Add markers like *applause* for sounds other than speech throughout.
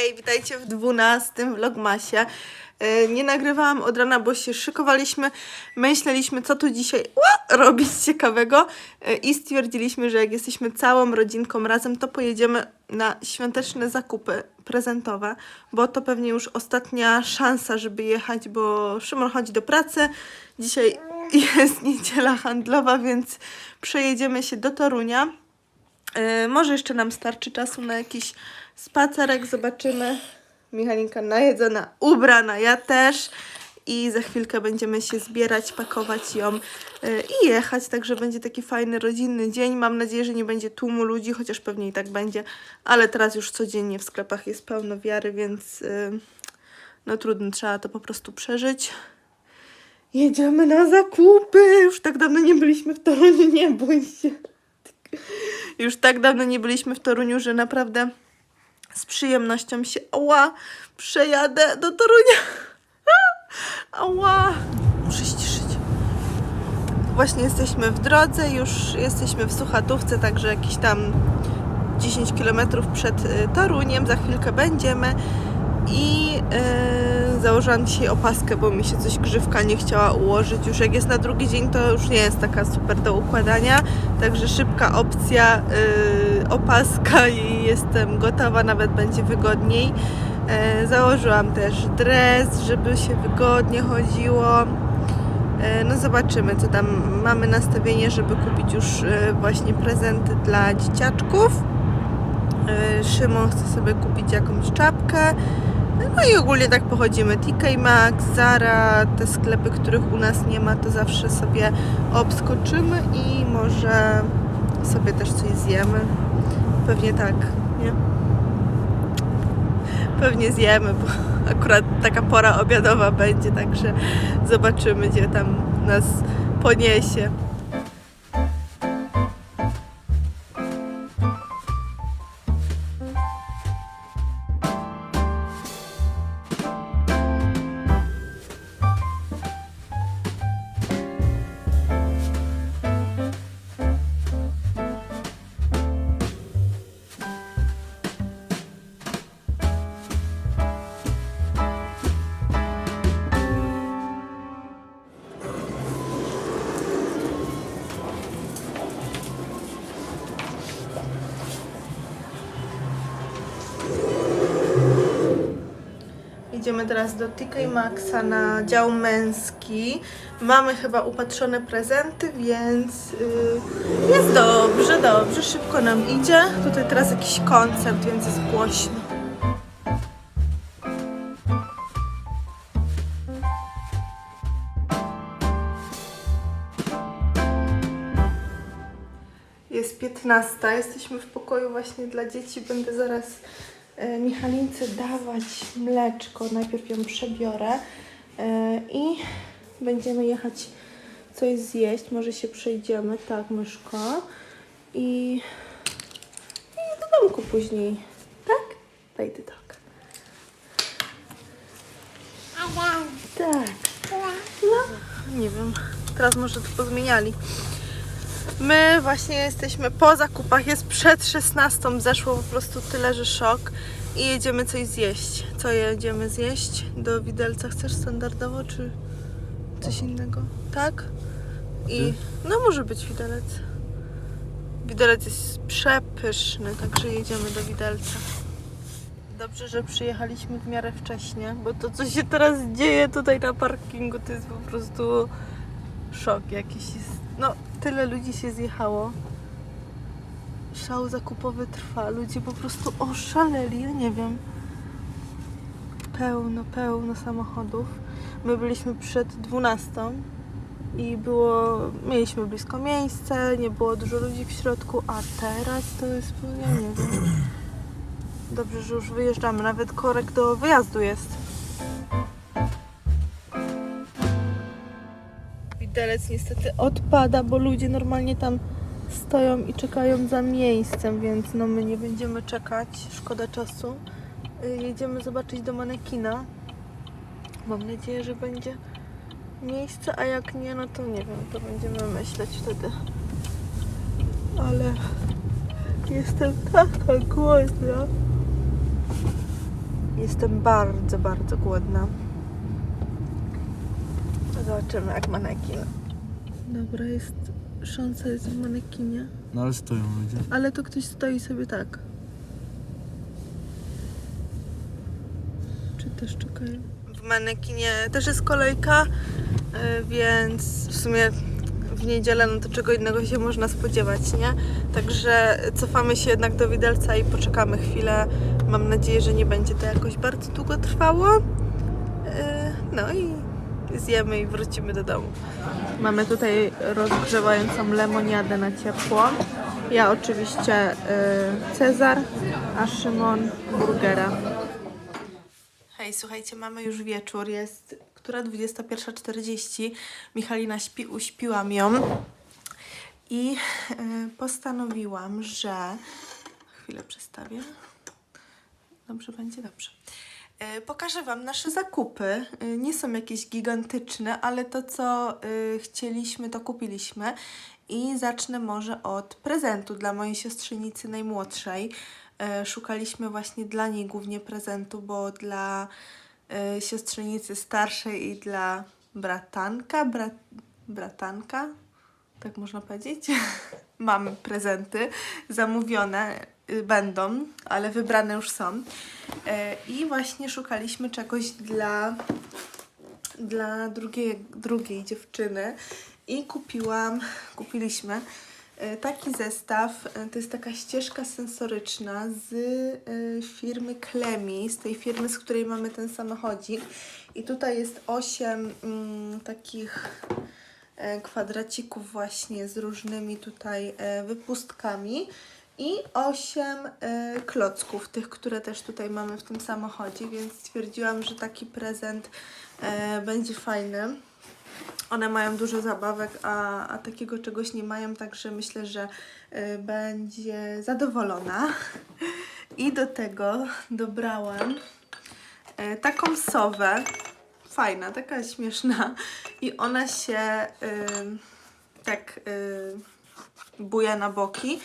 Hej, witajcie w 12 vlogmasie. E, Nie nagrywałam od rana, bo się szykowaliśmy. Myśleliśmy, co tu dzisiaj ła, robić ciekawego E, i stwierdziliśmy, że jak jesteśmy całą rodzinką razem, to pojedziemy na świąteczne zakupy prezentowe, bo to pewnie już ostatnia szansa, żeby jechać, bo Szymon chodzi do pracy. Dzisiaj jest niedziela handlowa, więc przejedziemy się do Torunia. E, może jeszcze nam starczy czasu na jakiś spacerek, zobaczymy. Michalinka najedzona, ubrana, ja też. I za chwilkę będziemy się zbierać, pakować ją e, i jechać, także będzie taki fajny, rodzinny dzień. Mam nadzieję, że nie będzie tłumu ludzi, chociaż pewnie i tak będzie, ale teraz już codziennie w sklepach jest pełno wiary, więc e, no trudno, trzeba to po prostu przeżyć. Jedziemy na zakupy! Już tak dawno nie byliśmy w Toruniu, nie bój się. Już tak dawno nie byliśmy w Toruniu, że naprawdę z przyjemnością się ała, przejadę do Torunia. *laughs* Ała, muszę ściszyć. Właśnie jesteśmy w drodze, już jesteśmy w Suchatówce, także jakieś tam 10 km przed y, Toruniem, za chwilkę będziemy. I y, założyłam dzisiaj opaskę, bo mi się coś grzywka nie chciała ułożyć. Już jak jest na drugi dzień, to już nie jest taka super do układania. Także szybka opcja, y, opaska *laughs* i jestem gotowa, nawet będzie wygodniej. E, założyłam też dres, żeby się wygodnie chodziło. E, No zobaczymy, co tam mamy nastawienie, żeby kupić już e, właśnie prezenty dla dzieciaczków. Szymon chce sobie kupić jakąś czapkę. No i ogólnie tak pochodzimy. TK Maxx, Zara, te sklepy, których u nas nie ma, to zawsze sobie obskoczymy i może sobie też coś zjemy. Pewnie tak, nie? Pewnie zjemy, bo *laughs* akurat taka pora obiadowa będzie, także zobaczymy, gdzie tam nas poniesie. Idziemy teraz do TK Maxa na dział męski. Mamy chyba upatrzone prezenty, więc yy, jest dobrze, dobrze, szybko nam idzie. Tutaj teraz jakiś koncert, więc jest głośno. Jest 15, jesteśmy w pokoju właśnie dla dzieci. Będę zaraz Michalince dawać mleczko. Najpierw ją przebiorę e, i będziemy jechać coś zjeść. Może się przejdziemy, tak, myszko. I, i do domku później, tak? Wejdę tak. Tak. No, nie wiem. Teraz może to pozmieniali. My właśnie jesteśmy po zakupach, jest przed 16, zeszło po prostu tyle, że szok i jedziemy coś zjeść. Co jedziemy zjeść? Do widelca chcesz standardowo, czy coś innego? Tak? I no może być widelec. Widelec jest przepyszny, także jedziemy do widelca. Dobrze, że przyjechaliśmy w miarę wcześnie, bo to co się teraz dzieje tutaj na parkingu to jest po prostu szok jakiś jest. No, tyle ludzi się zjechało. Szał zakupowy trwa. Ludzie po prostu oszaleli, ja nie wiem. Pełno, pełno samochodów. My byliśmy przed 12 i było, mieliśmy blisko miejsce, nie było dużo ludzi w środku, a teraz to jest, ja nie wiem. Dobrze, że już wyjeżdżamy, nawet korek do wyjazdu jest. Widelec niestety odpada, bo ludzie normalnie tam stoją i czekają za miejscem, więc no my nie będziemy czekać, szkoda czasu. Y, Jedziemy zobaczyć do manekina. Mam nadzieję, że będzie miejsce, a jak nie, no to nie wiem, to będziemy myśleć wtedy. Ale jestem taka głodna. Jestem bardzo, bardzo głodna. Zobaczymy jak manekin. Dobra, jest szansa jest w manekinie. No ale stoją ludzie. Ale to ktoś stoi sobie tak. Czy też czekają? W manekinie też jest kolejka, y, więc w sumie w niedzielę no to czego innego się można spodziewać, nie? Także cofamy się jednak do widelca i poczekamy chwilę. Mam nadzieję, że nie będzie to jakoś bardzo długo trwało. Y, No i zjemy i wrócimy do domu. Mamy tutaj rozgrzewającą lemoniadę na ciepło. Ja oczywiście y, Cezar, a Szymon burgera. Hej, słuchajcie, mamy już wieczór, jest która 21.40. Michalina śpi, uśpiłam ją i y, postanowiłam, że... Chwilę przestawię. Dobrze będzie, dobrze. E, Pokażę Wam nasze zakupy. E, Nie są jakieś gigantyczne, ale to, co e, chcieliśmy, to kupiliśmy. I zacznę może od prezentu dla mojej siostrzenicy najmłodszej. Szukaliśmy właśnie dla niej głównie prezentu, bo dla siostrzenicy starszej i dla bratanka, brat, bratanka, tak można powiedzieć. *laughs* Mamy prezenty zamówione, będą, ale wybrane już są. E, I właśnie szukaliśmy czegoś dla, dla drugiej, drugiej dziewczyny i kupiłam, kupiliśmy e, taki zestaw. E, To jest taka ścieżka sensoryczna z firmy Klemi, z tej firmy, z której mamy ten samochodzik. I tutaj jest 8 mm, takich kwadracików właśnie z różnymi tutaj wypustkami i 8 e, klocków, tych, które też tutaj mamy w tym samochodzie, więc stwierdziłam, że taki prezent e, będzie fajny. One mają dużo zabawek, a, a takiego czegoś nie mają, także myślę, że y, będzie zadowolona. I do tego dobrałam y, taką sowę. Fajna, taka śmieszna. I ona się y, tak y, buja na boki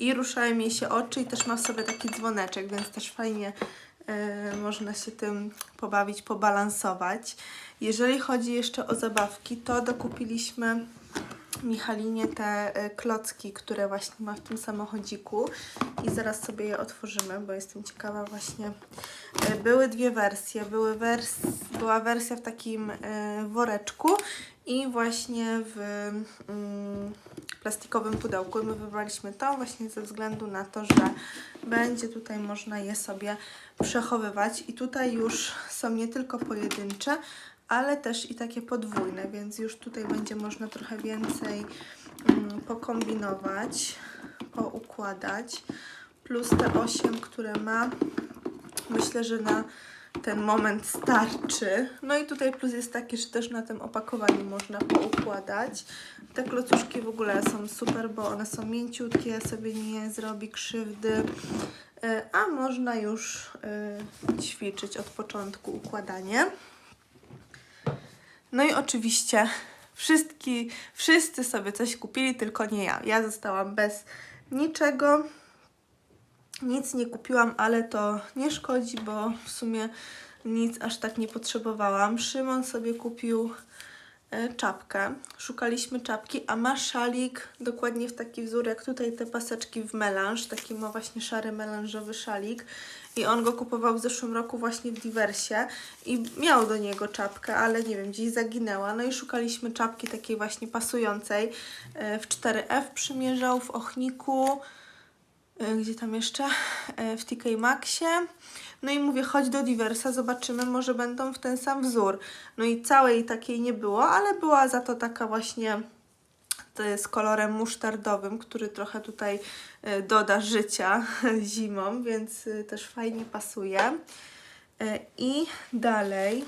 i ruszają jej się oczy i też ma sobie taki dzwoneczek, więc też fajnie y, można się tym pobawić, pobalansować. Jeżeli chodzi jeszcze o zabawki, to dokupiliśmy Michalinie te y, klocki, które właśnie ma w tym samochodziku i zaraz sobie je otworzymy, bo jestem ciekawa właśnie. Y, Były dwie wersje. Były wers była wersja w takim woreczku i właśnie w mm, plastikowym pudełku. I my wybraliśmy to właśnie ze względu na to, że będzie tutaj można je sobie przechowywać. I tutaj już są nie tylko pojedyncze, ale też i takie podwójne, więc już tutaj będzie można trochę więcej mm, pokombinować, poukładać. Plus te 8, które ma, myślę, że na ten moment starczy. No i tutaj plus jest taki, że też na tym opakowaniu można poukładać. Te klocuszki w ogóle są super, bo one są mięciutkie, sobie nie zrobi krzywdy. E, A można już e, ćwiczyć od początku układanie. No i oczywiście wszyscy sobie coś kupili, tylko nie ja. Ja zostałam bez niczego. Nic nie kupiłam, ale to nie szkodzi, bo w sumie nic aż tak nie potrzebowałam. Szymon sobie kupił e, czapkę. Szukaliśmy czapki, a ma szalik dokładnie w taki wzór, jak tutaj te paseczki w melanż. Taki ma właśnie szary melanżowy szalik. I on go kupował w zeszłym roku właśnie w Diversie i miał do niego czapkę, ale nie wiem, gdzieś zaginęła. No i szukaliśmy czapki takiej właśnie pasującej. E, W 4F przymierzał, w Ochniku, gdzie tam jeszcze? E, W TK Maxie. No i mówię, chodź do Diversa, zobaczymy, może będą w ten sam wzór. No i całej takiej nie było, ale była za to taka właśnie to jest kolorem musztardowym, który trochę tutaj e, doda życia *laughs* zimą, więc e, też fajnie pasuje. E, I dalej,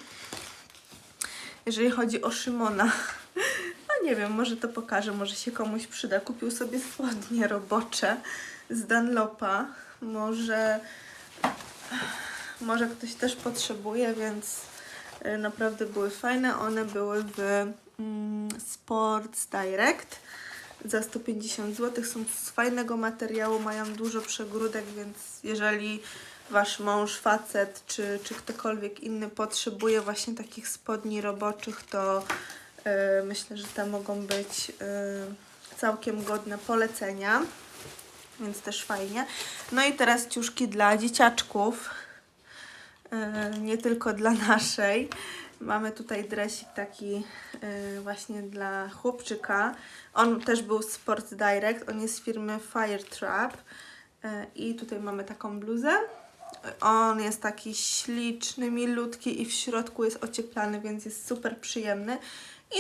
jeżeli chodzi o Szymona, *laughs* no nie wiem, może to pokażę, może się komuś przyda. Kupił sobie spodnie robocze z Dunlopa. Może, może ktoś też potrzebuje, więc e, naprawdę były fajne. One były w mm, Sports Direct za 150 zł. Są z fajnego materiału, mają dużo przegródek, więc jeżeli wasz mąż, facet czy, czy ktokolwiek inny potrzebuje właśnie takich spodni roboczych, to e, myślę, że te mogą być e, całkiem godne polecenia. Więc też fajnie. No i teraz ciuszki dla dzieciaczków. E, nie tylko dla naszej. Mamy tutaj dresik taki e, właśnie dla chłopczyka. On też był z Sports Direct. On jest z firmy Fire Trap. E, I tutaj mamy taką bluzę. On jest taki śliczny, milutki i w środku jest ocieplany, więc jest super przyjemny.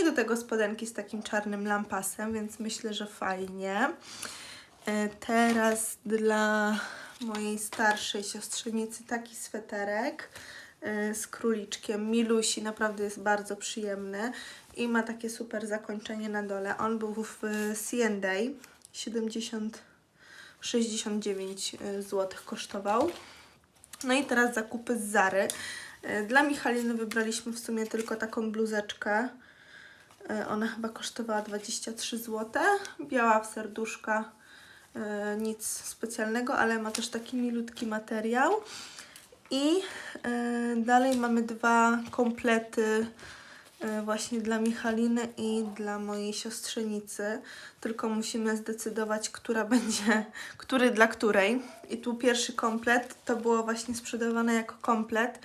I do tego spodenki z takim czarnym lampasem, więc myślę, że fajnie. E, Teraz dla mojej starszej siostrzenicy taki sweterek e, z króliczkiem. Milusi, naprawdę jest bardzo przyjemny i ma takie super zakończenie na dole. On był w C&A 70 69 zł kosztował. No i teraz zakupy z Zary. E, Dla Michaliny wybraliśmy w sumie tylko taką bluzeczkę. Ona chyba kosztowała 23 zł. Biała w serduszka. E, Nic specjalnego, ale ma też taki milutki materiał. I e, dalej mamy dwa komplety e, właśnie dla Michaliny i dla mojej siostrzenicy. Tylko musimy zdecydować, która *laughs* będzie, który dla której. I tu pierwszy komplet to było właśnie sprzedawane jako komplet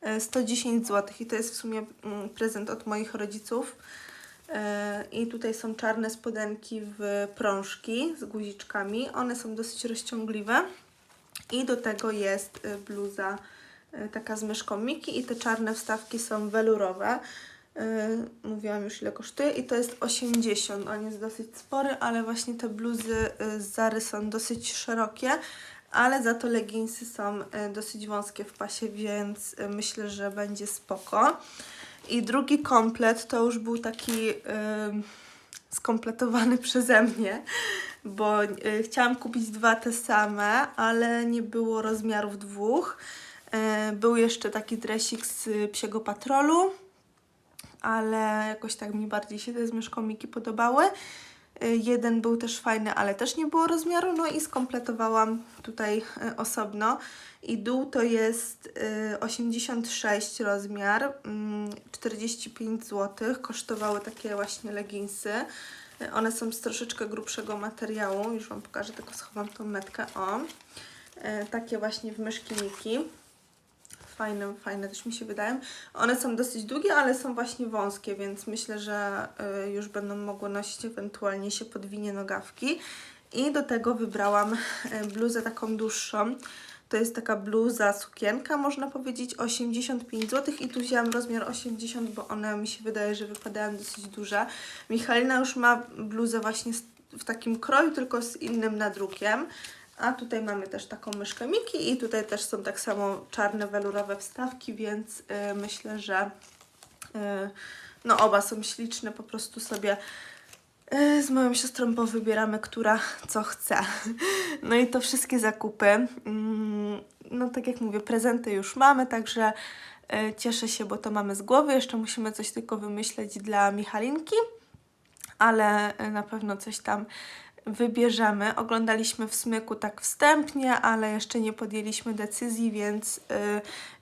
e, 110 zł i to jest w sumie mm, prezent od moich rodziców. E, I tutaj są czarne spodenki w prążki z guziczkami. One są dosyć rozciągliwe. I do tego jest y, bluza y, taka z myszką Miki i te czarne wstawki są welurowe. Mówiłam już ile kosztuje i to jest 80. On jest dosyć spory, ale właśnie te bluzy z Zary są dosyć szerokie, ale za to leginsy są dosyć wąskie w pasie, więc myślę, że będzie spoko. I drugi komplet to już był taki y, skompletowany *laughs* przeze mnie, bo y, chciałam kupić dwa te same, ale nie było rozmiarów dwóch. Y, był jeszcze taki dresik z psiego patrolu, ale jakoś tak mi bardziej się te z myszką Miki podobały. Y, Jeden był też fajny, ale też nie było rozmiaru, no i skompletowałam tutaj y, osobno. I dół to jest y, 86 rozmiar, mm, 45 zł. Kosztowały takie właśnie leginsy. Y, One są z troszeczkę grubszego materiału. Już Wam pokażę, tylko schowam tą metkę. O, y, takie właśnie w myszki fajne, fajne też mi się wydają. One są dosyć długie, ale są właśnie wąskie, więc myślę, że y, już będą mogły nosić ewentualnie się podwinie nogawki. I do tego wybrałam y, bluzę taką dłuższą. To jest taka bluza, sukienka, można powiedzieć, 85 zł i tu wzięłam rozmiar 80, bo one mi się wydaje, że wypadają dosyć duże. Michalina już ma bluzę właśnie w takim kroju, tylko z innym nadrukiem. A tutaj mamy też taką myszkę Miki i tutaj też są tak samo czarne welurowe wstawki, więc y, myślę, że y, no oba są śliczne, po prostu sobie y, z moją siostrą powybieramy, która co chce. *laughs* No i to wszystkie zakupy. Mm, No tak jak mówię, prezenty już mamy, także y, cieszę się, bo to mamy z głowy. Jeszcze musimy coś tylko wymyśleć dla Michalinki ale y, na pewno coś tam wybierzemy. Oglądaliśmy w smyku tak wstępnie, ale jeszcze nie podjęliśmy decyzji, więc y,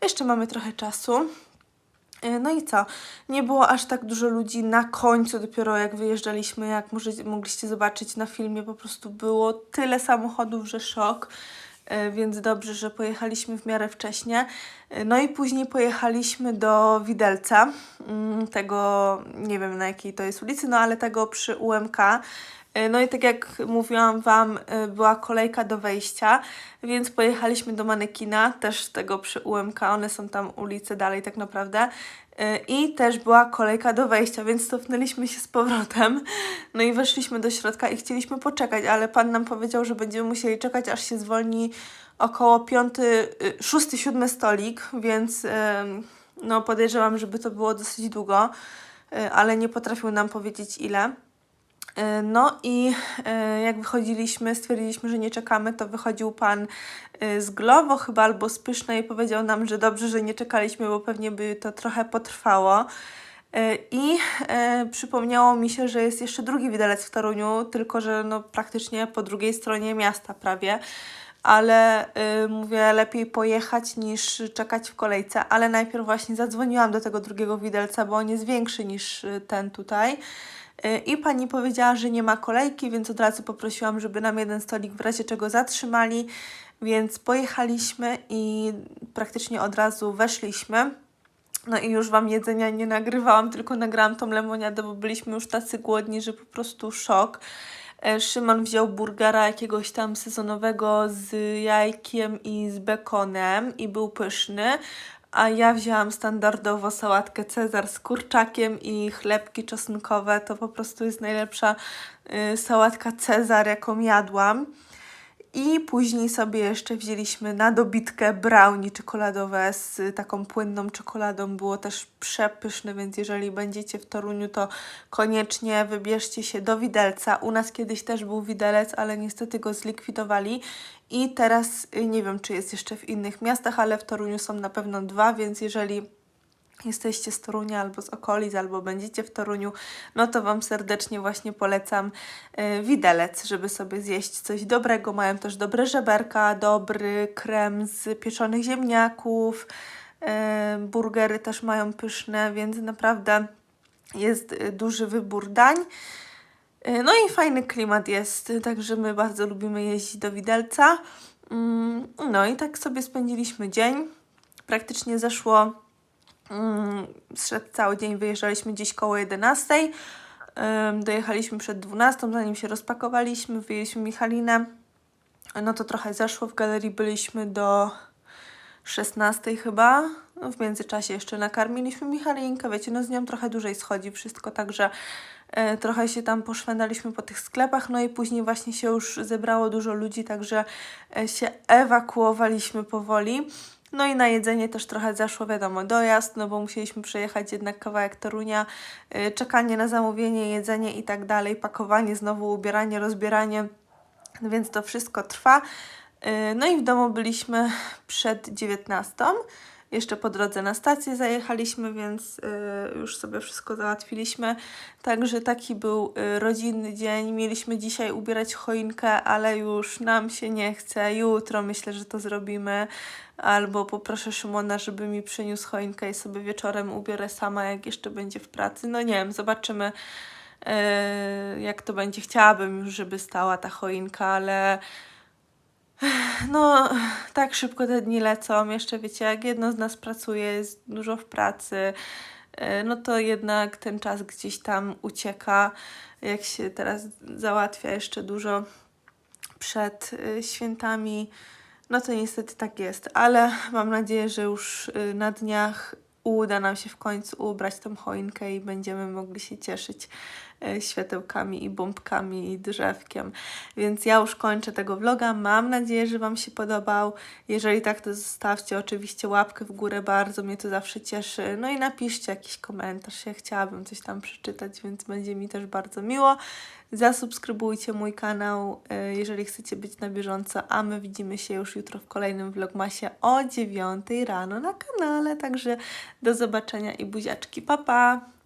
jeszcze mamy trochę czasu. Y, No i co? Nie było aż tak dużo ludzi na końcu, dopiero jak wyjeżdżaliśmy, jak może, mogliście zobaczyć na filmie, po prostu było tyle samochodów, że szok. Y, Więc dobrze, że pojechaliśmy w miarę wcześnie. No i później pojechaliśmy do Widelca, mm, tego nie wiem na jakiej to jest ulicy, no ale tego przy UMK. Y, No i tak jak mówiłam Wam, y, była kolejka do wejścia, więc pojechaliśmy do manekina, też tego przy UMK, one są tam ulice dalej tak naprawdę. Y, I też była kolejka do wejścia, więc cofnęliśmy się z powrotem. No i weszliśmy do środka i chcieliśmy poczekać, ale pan nam powiedział, że będziemy musieli czekać, aż się zwolni około piąty, y, szósty, siódmy stolik, więc no podejrzewam, żeby to było dosyć długo, ale nie potrafił nam powiedzieć ile. Y, No i y, jak wychodziliśmy, stwierdziliśmy, że nie czekamy, to wychodził pan y, z Glovo chyba albo z Pysznej i powiedział nam, że dobrze, że nie czekaliśmy, bo pewnie by to trochę potrwało. I przypomniało mi się, że jest jeszcze drugi widelec w Toruniu, tylko że no praktycznie po drugiej stronie miasta prawie. ale mówię, lepiej pojechać niż czekać w kolejce, ale najpierw właśnie zadzwoniłam do tego drugiego widelca, bo on jest większy niż ten tutaj. Y, I pani powiedziała, że nie ma kolejki, więc od razu poprosiłam, żeby nam jeden stolik w razie czego zatrzymali. Więc pojechaliśmy i praktycznie od razu weszliśmy. No i już Wam jedzenia nie nagrywałam, tylko nagrałam tą lemoniadę, bo byliśmy już tacy głodni, że po prostu szok. E, Szymon wziął burgera jakiegoś tam sezonowego z jajkiem i z bekonem i był pyszny, a ja wzięłam standardowo sałatkę Cezar z kurczakiem i chlebki czosnkowe. To po prostu jest najlepsza y, sałatka Cezar, jaką jadłam. I później sobie jeszcze wzięliśmy na dobitkę brownie czekoladowe z taką płynną czekoladą. Było też przepyszne, więc jeżeli będziecie w Toruniu, to koniecznie wybierzcie się do widelca. U nas kiedyś też był widelec, ale niestety go zlikwidowali. I teraz y, nie wiem, czy jest jeszcze w innych miastach, ale w Toruniu są na pewno dwa, więc jeżeli jesteście z Torunia albo z okolic, albo będziecie w Toruniu, no to Wam serdecznie właśnie polecam e, widelec, żeby sobie zjeść coś dobrego. Mają też dobre żeberka, dobry krem z pieczonych ziemniaków, e, burgery też mają pyszne, więc naprawdę jest e, duży wybór dań. No i fajny klimat jest, także my bardzo lubimy jeździć do widelca. Mm, No i tak sobie spędziliśmy dzień. Praktycznie zeszło Mm, Zszedł cały dzień, wyjeżdżaliśmy gdzieś koło 11. Ym, Dojechaliśmy przed 12, zanim się rozpakowaliśmy, wyjęliśmy Michalinę. No to trochę zeszło, w galerii byliśmy do 16 chyba. No, w międzyczasie jeszcze nakarmiliśmy Michalinkę, wiecie, no z nią trochę dłużej schodzi wszystko, także e, trochę się tam poszwendaliśmy po tych sklepach, no i później właśnie się już zebrało dużo ludzi, także e, się ewakuowaliśmy powoli. No i na jedzenie też trochę zaszło, wiadomo, dojazd, no bo musieliśmy przejechać jednak kawałek Torunia, y, czekanie na zamówienie, jedzenie i tak dalej, pakowanie, znowu ubieranie, rozbieranie, więc to wszystko trwa. Y, No i w domu byliśmy przed 19. Jeszcze po drodze na stację zajechaliśmy, więc y, już sobie wszystko załatwiliśmy. Także taki był y, rodzinny dzień. Mieliśmy dzisiaj ubierać choinkę, ale już nam się nie chce. Jutro myślę, że to zrobimy. Albo poproszę Szymona, żeby mi przyniósł choinkę i sobie wieczorem ubiorę sama, jak jeszcze będzie w pracy. No nie wiem, zobaczymy y, jak to będzie. Chciałabym już, żeby stała ta choinka, ale no, tak szybko te dni lecą. Jeszcze wiecie, jak jedno z nas pracuje, jest dużo w pracy, e, no to jednak ten czas gdzieś tam ucieka. Jak się teraz załatwia jeszcze dużo przed y, świętami, no to niestety tak jest. Ale mam nadzieję, że już y, na dniach uda nam się w końcu ubrać tą choinkę i będziemy mogli się cieszyć e, światełkami i bombkami i drzewkiem. Więc ja już kończę tego vloga. Mam nadzieję, że Wam się podobał. Jeżeli tak, to zostawcie oczywiście łapkę w górę. Bardzo mnie to zawsze cieszy. No i napiszcie jakiś komentarz. Ja chciałabym coś tam przeczytać, więc będzie mi też bardzo miło. Zasubskrybujcie mój kanał, e, jeżeli chcecie być na bieżąco, a my widzimy się już jutro w kolejnym vlogmasie o 9 rano na kanale. Także do zobaczenia i buziaczki. Pa, pa!